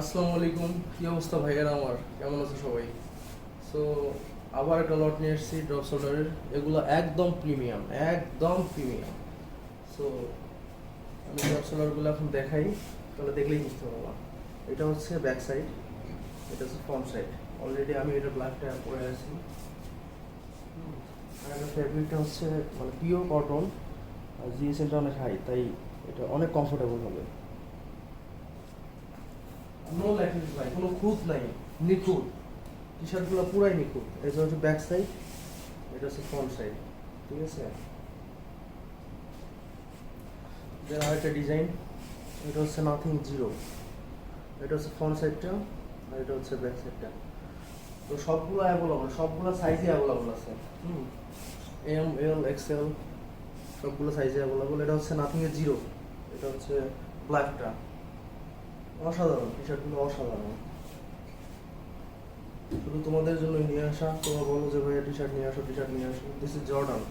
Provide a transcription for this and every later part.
আসসালামু আলাইকুম। কি অবস্থা ভাইয়েরা আমার? কেমন আছে সবাই? সো আবার একটা লট নিয়ে এসেছি ড্রপ সোল্ডারের এগুলো একদম প্রিমিয়াম একদম প্রিমিয়াম সো আমি ড্রপ সোল্ডারগুলো এখন দেখাই, তাহলে দেখলেই বুঝতে পারবা এটা হচ্ছে ব্যাক সাইড এটা হচ্ছে ফ্রন্ট সাইড অলরেডি আমি এটা ব্ল্যাকটা পরে আছি। আর এটা ফ্যাব্রিকটা হচ্ছে মানে পিওর কটন আর জিএসএমটা অনেক হাই তাই এটা অনেক কমফোর্টেবল হবে। নো ল্যাকিংস ভাই কোনো খুঁত নাই, নিখুঁত। টি শার্টগুলো পুরাই নিখুঁত। এটা হচ্ছে ব্যাক সাইড এটা হচ্ছে ফ্রন্ট সাইড ঠিক আছে? দেন আরেকটা ডিজাইন এটা হচ্ছে নাথিং জিরো এটা হচ্ছে ফ্রন্ট সাইডটা আর এটা হচ্ছে ব্যাক সাইডটা তো সবগুলো অ্যাভেলেবল সবগুলো সাইজে অ্যাভেলেবল আছে। হুম? এম এল এক্সেল সবগুলো সাইজে অ্যাভেলেবল এটা হচ্ছে নাথিং এর জিরো এটা হচ্ছে ব্ল্যাকটা অসাধারণ টি শার্টগুলো অসাধারণ। শুধু তোমাদের জন্য নিয়ে আসা, তোমরা বলো যে ভাইয়া টি শার্ট নিয়ে আসো টি শার্ট নিয়ে আসো। দিস ইজ জর্ডান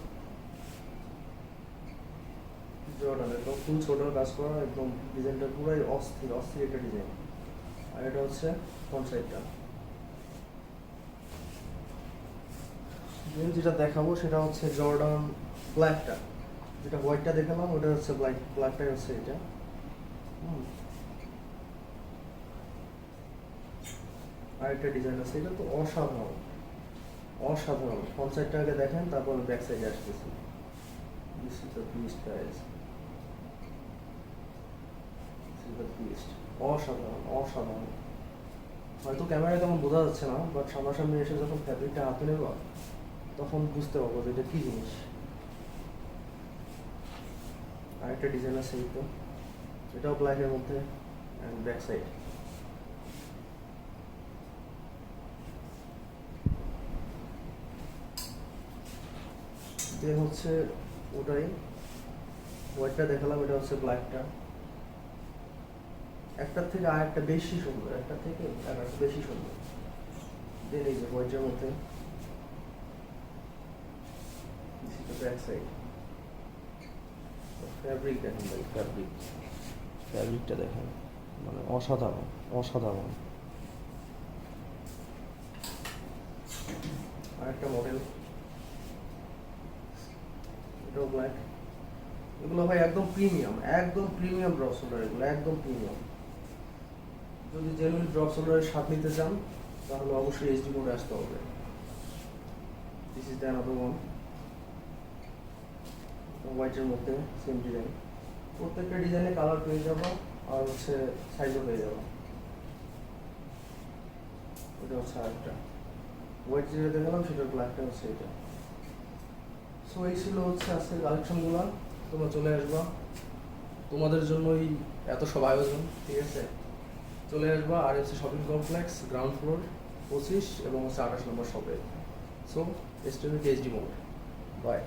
জর্ডান একদম ফুল ছোটার কাজ করা, একদম ডিজাইনটা পুরাই অস্থির অস্থির একটা ডিজাইন আর এটা হচ্ছে Then যেটা দেখাবো সেটা হচ্ছে জর্ডান ব্ল্যাকটা যেটা হোয়াইটটা দেখালাম, ওটা হচ্ছে ব্ল্যাক ব্ল্যাকটাই হচ্ছে এটা। হুম। আরেকটা ডিজাইন আছে, এটা তো অসাধারণ। অসাধারণ। ফ্রন্ট সাইডটা আগে দেখেন, তারপর ব্যাক সাইডে আসতেছি। দিস ইজ দ্য পিস্ট অসাধারণ অসাধারণ। হয়তো ক্যামেরায় তেমন বোঝা যাচ্ছে না বাট সামনাসামনি এসে যখন ফ্যাব্রিকটা হাতে নেব, তখন বুঝতে পারব যে এটা কী জিনিস। আরেকটা ডিজাইন আছে তো। এটাও ব্ল্যাকের মধ্যে অ্যান্ড ব্যাক সাইড দেন হচ্ছে ওটাই। হোয়াইটটা দেখালাম এটা হচ্ছে ব্ল্যাকটা একটার থেকে আর একটা বেশি সুন্দর একটা থেকে আর একটা বেশি সুন্দর। দেন এই যে হোয়াইটের মধ্যে। ব্যাক সাইড ফ্যাব্রিক দেখেন ভাই। ফ্যাব্রিক ফ্যাব্রিকটা দেখেন মানে অসাধারণ অসাধারণ। আরেকটা মডেল এটাও ব্ল্যাক এগুলো ভাই একদম প্রিমিয়াম একদম প্রিমিয়াম ড্রপ শোল্ডার এগুলো একদম প্রিমিয়াম যদি জেনুইন ড্রপ শোল্ডারের স্বাদ নিতে চান, তাহলে অবশ্যই এইচডি মোডে আসতে হবে। This is the another one হোয়াইটের মধ্যে সেম ডিজাইন প্রত্যেকটা ডিজাইনে কালার পেয়ে যাব, আর হচ্ছে সাইজও পেয়ে যাব। এটা হচ্ছে আরেকটা। হোয়াইট যেটা দেখালাম, সেটা ব্ল্যাকটা হচ্ছে এটা। সো এই ছিল হচ্ছে আজকের কালেকশনগুলো তোমরা চলে আসবা। তোমাদের জন্যই এত সব আয়োজন, ঠিক আছে? চলে আসবা আর হচ্ছে শপিং কমপ্লেক্স গ্রাউন্ড ফ্লোর পঁচিশ এবং হচ্ছে আঠাশ নম্বর শপে so S STV HD mode bye